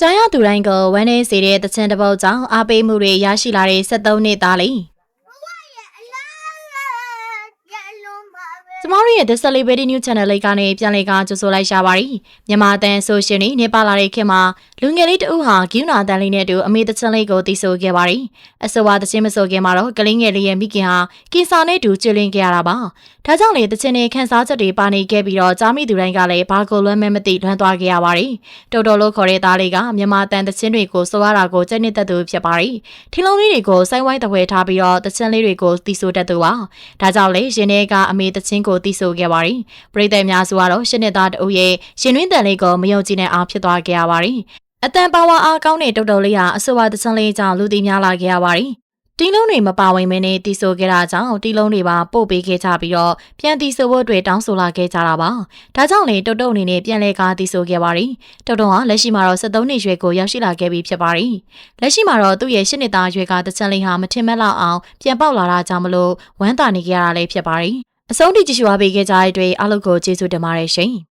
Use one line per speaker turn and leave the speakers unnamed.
ကြားရသူတိုင်းကိုဝမ်းနေစေတဲ့တချင်တစ်ပုတ်ကြောင့်အားပေးမှုတွေရရှိလာတဲ့73နှစ်သားလေး
ရဲ့အလားရဲ့အလုံးပါပဲ
ကျမတို့ရဲ့ The Celebrity News Channel လေးကနေပြန်လည်ကကြိုဆိုလိုက်ရှာပါရီမြန်မာတန်ဆိုရှင်နေနေပါလာတဲ့ခင်မှာလူငယ်လေးတဦးဟာဂီယူနာတန်လေးနဲ့အတူအမေတချင်လေးကိုတီးဆိုခဲ့ပါရီအဆိုပါတချင်မဆိုခင်မှာတော့ကလေးငယ်လေးရဲ့မိခင်ဟာကင်ဆာနဲ့တူကျွလင်းခဲ့ရတာပါဒါကြောင့်လေတချင်နေခန်းစားချက်တွေပါနေခဲ့ပြီးတော့ကြားမိသူတိုင်းကလည်းဘာကိုလွမ်းမဲမသိလွမ်းသွားခဲ့ရပါရီတော်တော်လို့ခေါ်တဲ့သားလေးကမြန်မာတန်တချင်တွေကိုဆိုရတာကိုစိတ်နှစ်သက်သူဖြစ်ပါရီထင်းလုံးလေးတွေကိုစိုင်းဝိုင်းတပွဲထားပြီးတော့တချင်လေးတွေကိုတီးဆိုတတ်သူပါဒါကြောင့်လေရင်ထဲကအမေတချင်ကိုတီးဆိုခဲ့ပါရီပရိသတ်အများစုကတော့ရှစ်နှစ်သားတဦးရဲ့ရှင်တွင်းတန်လေးကိုမယုံကြည်နိုင်အောင်ဖြစ်သွားခဲ့ရပါတယ်။အတန်ပါဝါအားကောင်းတဲ့တုတ်တုတ်လေးဟာအဆိုပါသစံလေးကြောင့်လူသိများလာခဲ့ရပါတယ်။တီလုံးတွေမပါဝင်မင်းနဲ့တီဆိုခဲ့တာကြောင့်တီလုံးတွေပါပို့ပေးခဲ့ကြပြီးတော့ပြန်တီဆိုဖို့အတွက်တောင်းဆိုလာခဲ့ကြတာပါ။ဒါကြောင့်လေတုတ်တုတ်အနေနဲ့ပြန်လဲကားတီဆိုခဲ့ပါတယ်။တုတ်တုတ်ဟာလက်ရှိမှာတော့73နှစ်ရွယ်ကိုရောက်ရှိလာခဲ့ပြီဖြစ်ပါတယ်။လက်ရှိမှာတော့သူ့ရဲ့ရှစ်နှစ်သားရွယ်ကသစံလေးဟာမထင်မဲ့လောက်အောင်ပြန်ပေါက်လာတာကြောင့်မလို့ဝမ်းသာနေကြရတာလည်းဖြစ်ပါတယ်။ အဆုံးထိကြည့်ရှုအားပေးခဲ့ကြတဲ့အတွက်အားလုံးကိုကျေးဇူးတင်ပါတယ်ရှင်။